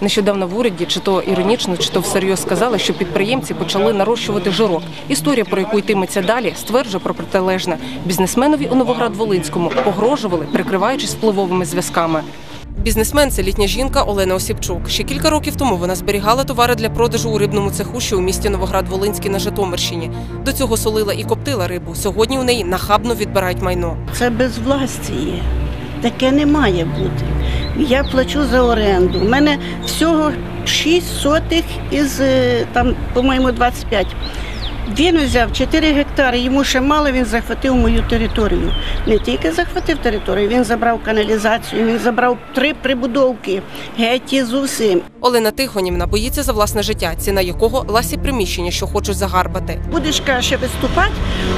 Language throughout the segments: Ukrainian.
Нещодавно в уряді, чи то іронічно, чи то всерйоз сказали, що підприємці почали нарощувати жирок. Історія, про яку йтиметься далі, стверджує про протилежне. Бізнесменові у Новоград-Волинському погрожували, прикриваючись впливовими зв'язками. Бізнесмен це літня жінка Олена Осіпчук. Ще кілька років тому вона зберігала товари для продажу у рибному цеху, що у місті Новоград-Волинський на Житомирщині. До цього солила і коптила рибу. Сьогодні у неї нахабно відбирають майно. Це безвластіє. Таке не має бути. Я плачу за оренду. У мене всього 6 сотих із е, там, по-моєму, 25. Він взяв 4 гектари, йому ще мало, він захватив мою територію. Не тільки захватив територію, він забрав каналізацію, він забрав три прибудовки, геть із усім. Олена Тихонівна боїться за власне життя, ціна якого ласі приміщення, що хочуть загарбати. Будеш каже, виступати,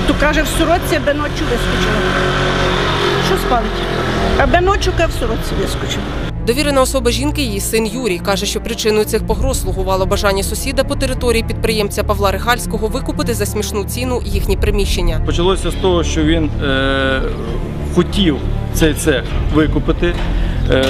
то каже, в сорочці аби ночі вискочила. Що спалить? Аби ночука в сорочці вискочив. Довірена особа жінки, її син Юрій, каже, що причиною цих погроз слугувало бажання сусіда по території підприємця Павла Рихальського викупити за смішну ціну їхні приміщення. Почалося з того, що він е, хотів цей цех викупити. Е,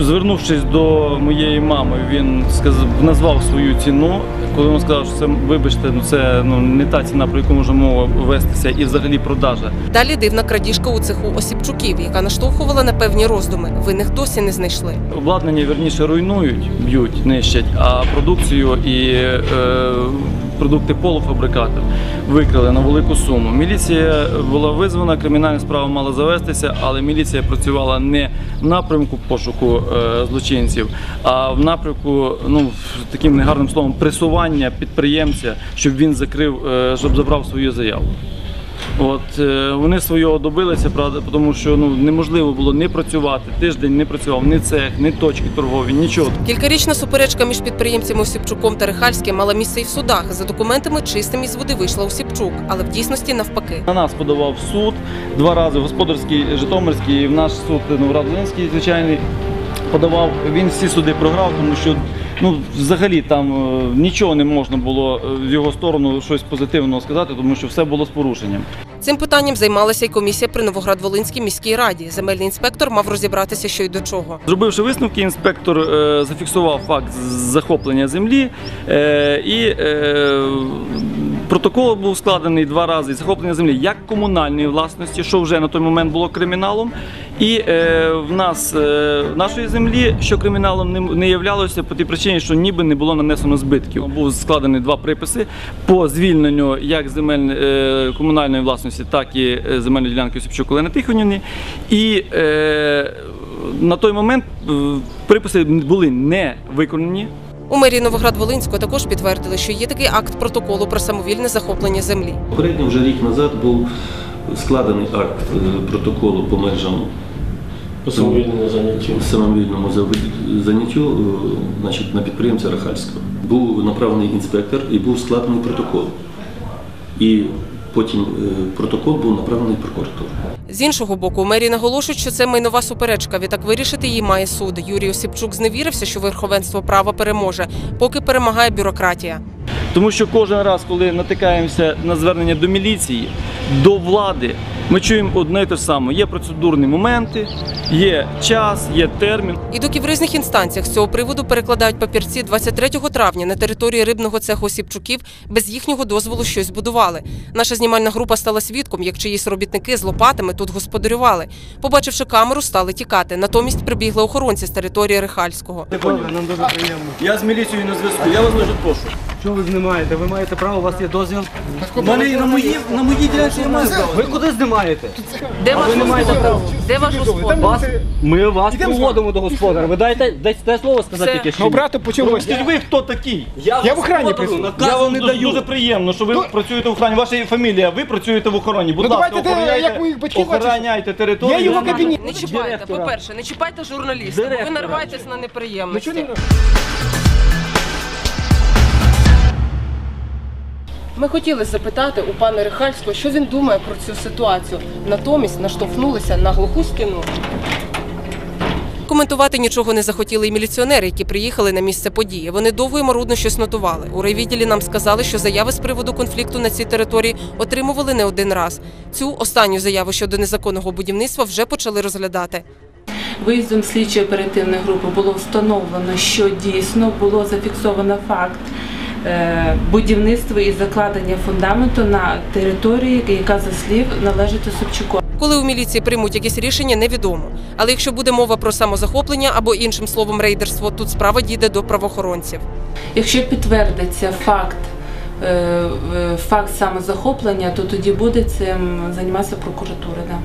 звернувшись до моєї мами, він сказав, назвав свою ціну. Коли він сказав, що це вибачте, ну це ну не та ціна, про яку може мова вестися, і взагалі продажа. Далі дивна крадіжка у цеху Осіпчуків, яка наштовхувала на певні роздуми. Винних досі не знайшли. Обладнання вірніше руйнують, б'ють, нищать, а продукцію і е, продукти полуфабрикатів викрили на велику суму. Міліція була визвана, кримінальна справа мала завестися, але міліція працювала не в напрямку пошуку е, злочинців, а в напрямку, ну таким негарним словом, пресування підприємця, щоб він закрив, е, щоб забрав свою заяву. От е, вони свого добилися, правда, тому що ну неможливо було не працювати. Тиждень не працював ні цех, ні точки торгові, нічого. Кількарічна суперечка між підприємцями Осіпчуком та Рихальським мала місце і в судах. За документами чистим із води вийшла Осіпчук, але в дійсності навпаки. На нас подавав суд два рази господарський, Житомирський, і в наш суд Новоград-Волинський, звичайний. Подавав, він всі суди програв, тому що ну, взагалі там е, нічого не можна було е, в його сторону щось позитивного сказати, тому що все було з порушенням. Цим питанням займалася й комісія при Новоград-Волинській міській раді. Земельний інспектор мав розібратися, що й до чого. Зробивши висновки, інспектор е, зафіксував факт захоплення землі е, і е, протокол був складений два рази захоплення землі як комунальної власності, що вже на той момент було криміналом. І е, в нас е, нашої землі, що криміналом не, не являлося по тій причині, що ніби не було нанесено збитків. Був складений два приписи по звільненню як земель е, комунальної власності, так і е, земельної ділянки Осипчук Олени Тихонівни. І е, на той момент е, приписи були не виконані. У мерії Новоград-Волинського також підтвердили, що є такий акт протоколу про самовільне захоплення землі. Попередньо вже рік назад був складений акт е, протоколу по межам По самовільному заняттю. самовільному заняттю е, значить, на підприємця Рахальського. Був направлений інспектор і був складений протокол. І потім е, протокол був направлений в прокуратуру. З іншого боку, мері наголошують, що це майнова суперечка. Відтак вирішити її має суд. Юрій Осіпчук зневірився, що верховенство права переможе, поки перемагає бюрократія. Тому що кожен раз, коли натикаємося на звернення до міліції, до влади, ми чуємо одне і те ж саме. Є процедурні моменти, є час, є термін. І доки в різних інстанціях з цього приводу перекладають папірці 23 травня на території рибного цеху Осіпчуків без їхнього дозволу щось будували. Наша знімальна група стала свідком, як чиїсь робітники з лопатами тут господарювали. Побачивши камеру, стали тікати. Натомість прибігли охоронці з території Рихальського. Нам дуже приємно. Я з міліцією на зв'язку, я вас дуже прошу. Що ви знімаєте? Ви маєте право, у вас є дозвіл. У мене на моїй на моїй ділянці право. Ви куди знімаєте? Де ваш господар? Де ваш господар? Вас, ми вас проводимо до господаря. Ви дайте дайте слово сказати Все. тільки що. Ну, брате, почалось. Скажіть, ви хто такий? Я в охрані господарю працюю. наказу Я вам не дуже, даю. дуже приємно, що ви працюєте в охороні. Ваша фамілія, ви працюєте в охороні. Будь Ну, ласка, давайте, де, охороняйте, як моїх батьків охороняйте територію. Я його кабінет. Не чіпайте, Директора. по-перше, не чіпайте журналіста, бо ви Директора. нарваєтесь на неприємності. Ми хотіли запитати у пана Рихальського, що він думає про цю ситуацію. Натомість наштовхнулися на глуху стіну. Коментувати нічого не захотіли і міліціонери, які приїхали на місце події. Вони довго і марудно щось нотували. У райвідділі нам сказали, що заяви з приводу конфлікту на цій території отримували не один раз. Цю останню заяву щодо незаконного будівництва вже почали розглядати. Виїздом слідчої оперативної групи було встановлено, що дійсно було зафіксовано факт е, будівництва і закладення фундаменту на території, яка за слів належить Осипчуку. Коли у міліції приймуть якісь рішення, невідомо. Але якщо буде мова про самозахоплення або іншим словом рейдерство, тут справа дійде до правоохоронців. Якщо підтвердиться факт, е, факт самозахоплення, то тоді буде цим займатися прокуратура. Да.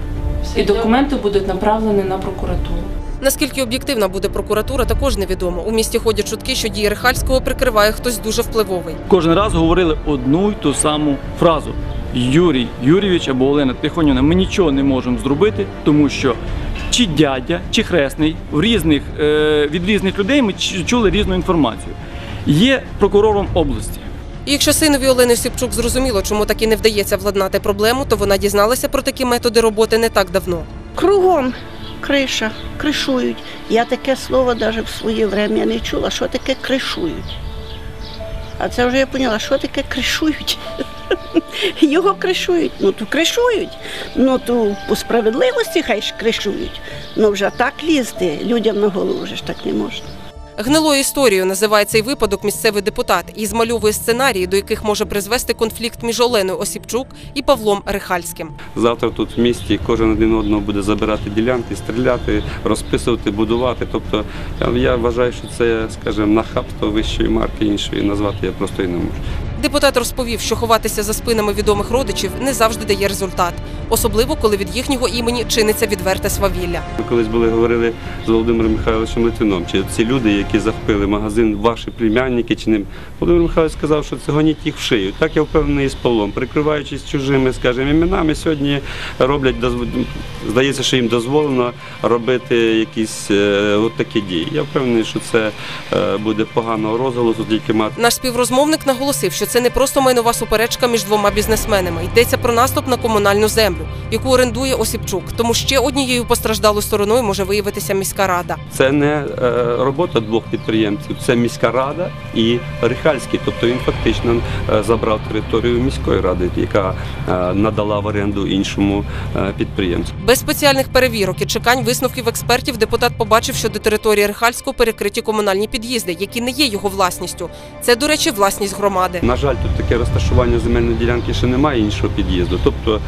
І документи будуть направлені на прокуратуру. Наскільки об'єктивна буде прокуратура, також невідомо. У місті ходять чутки, що дії Рихальського прикриває хтось дуже впливовий. Кожен раз говорили одну й ту саму фразу: Юрій Юрійович або Олена Тихонівна, ми нічого не можемо зробити, тому що чи дядя, чи хресний в різних е, від різних людей ми ч- чули різну інформацію. Є прокурором області. І якщо синові Олени Сіпчук зрозуміло, чому так і не вдається владнати проблему, то вона дізналася про такі методи роботи не так давно. Кругом криша, кришують. Я таке слово навіть в своє время не чула. Що таке кришують? А це вже я поняла, що таке кришують. Його кришують. Ну то кришують. Ну то по справедливості хай ж кришують. Ну вже так лізти людям на голову вже ж так не можна. Гнилою історією називає цей випадок місцевий депутат і змальовує сценарії, до яких може призвести конфлікт між Оленою Осіпчук і Павлом Рихальським. Завтра тут в місті кожен один одного буде забирати ділянки, стріляти, розписувати, будувати. Тобто я, я вважаю, що це, скажімо, нахабство вищої марки іншої назвати я просто і не можу. Депутат розповів, що ховатися за спинами відомих родичів не завжди дає результат, особливо коли від їхнього імені чиниться відверте свавілля. Ми колись були говорили з Володимиром Михайловичем Литвином, чи ці люди, які захопили магазин, ваші племянники чи не. Володимир Михайлович сказав, що це гоніть їх в шию. Так я впевнений з Павлом. Прикриваючись чужими, скажімо, іменами, сьогодні роблять здається, що їм дозволено робити якісь е, от такі дії. Я впевнений, що це е, буде поганого розголосу, тільки мати. Наш співрозмовник наголосив, що це не просто майнова суперечка між двома бізнесменами. Йдеться про наступ на комунальну землю, яку орендує Осіпчук. Тому ще однією постраждалою стороною може виявитися міська рада. Це не е, робота двох підприємців, це міська рада і Рихальський. Тобто він фактично е, забрав територію міської ради, яка е, надала в оренду іншому підприємцю. Без спеціальних перевірок і чекань висновків експертів депутат побачив, що до території Рихальського перекриті комунальні під'їзди, які не є його власністю. Це, до речі, власність громади. На жаль, тут таке розташування земельної ділянки ще немає іншого під'їзду. Тобто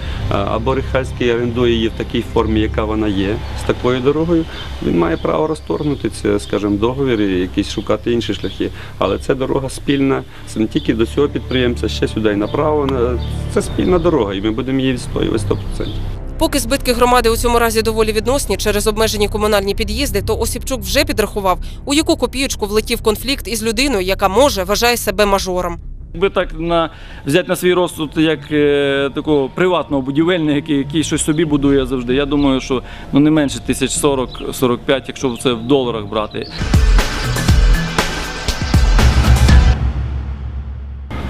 або Рихальський орендує її в такій формі, яка вона є, з такою дорогою. Він має право розторгнути це, скажімо, договір і якісь шукати інші шляхи. Але це дорога спільна, це не тільки до цього підприємця, ще сюди і направо. Це спільна дорога, і ми будемо її відстоювати 100%. Поки збитки громади у цьому разі доволі відносні через обмежені комунальні під'їзди, то Осіпчук вже підрахував, у яку копієчку влетів конфлікт із людиною, яка може вважає себе мажором. Якби так на взяти на свій розсуд як е, такого приватного будівельника, який, який щось собі будує завжди. Я думаю, що ну не менше тисяч 40-45, якщо це в доларах брати.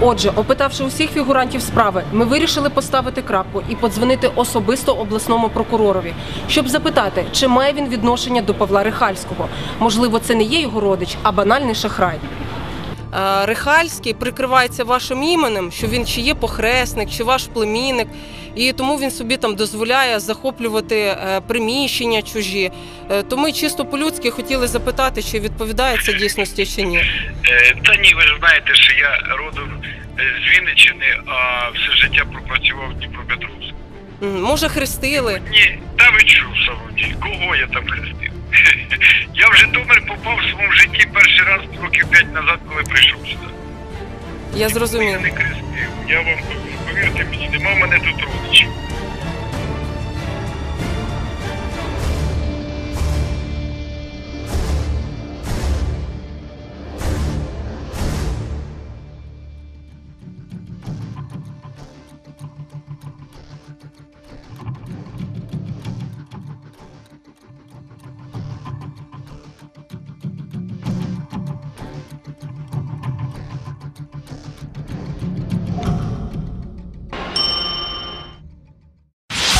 Отже, опитавши усіх фігурантів справи, ми вирішили поставити крапку і подзвонити особисто обласному прокуророві, щоб запитати, чи має він відношення до Павла Рихальського. Можливо, це не є його родич, а банальний шахрай. Е, Рихальський прикривається вашим іменем, що він чи є похресник, чи ваш племінник, і тому він собі там дозволяє захоплювати е, приміщення чужі. Е, То ми чисто по-людськи хотіли запитати, чи відповідає це дійсності чи ні. Та ні, ви ж знаєте, що я родом з Вінниччини, а все життя пропрацював в Дніпропетровську. Може, хрестили? Ні, та ви чув, Саводі, кого я там хрестив? Раз років п'ять назад, коли прийшов сюди. Я зрозумів. Я не хрестив. Я вам повірте мені, нема мене тут родичів.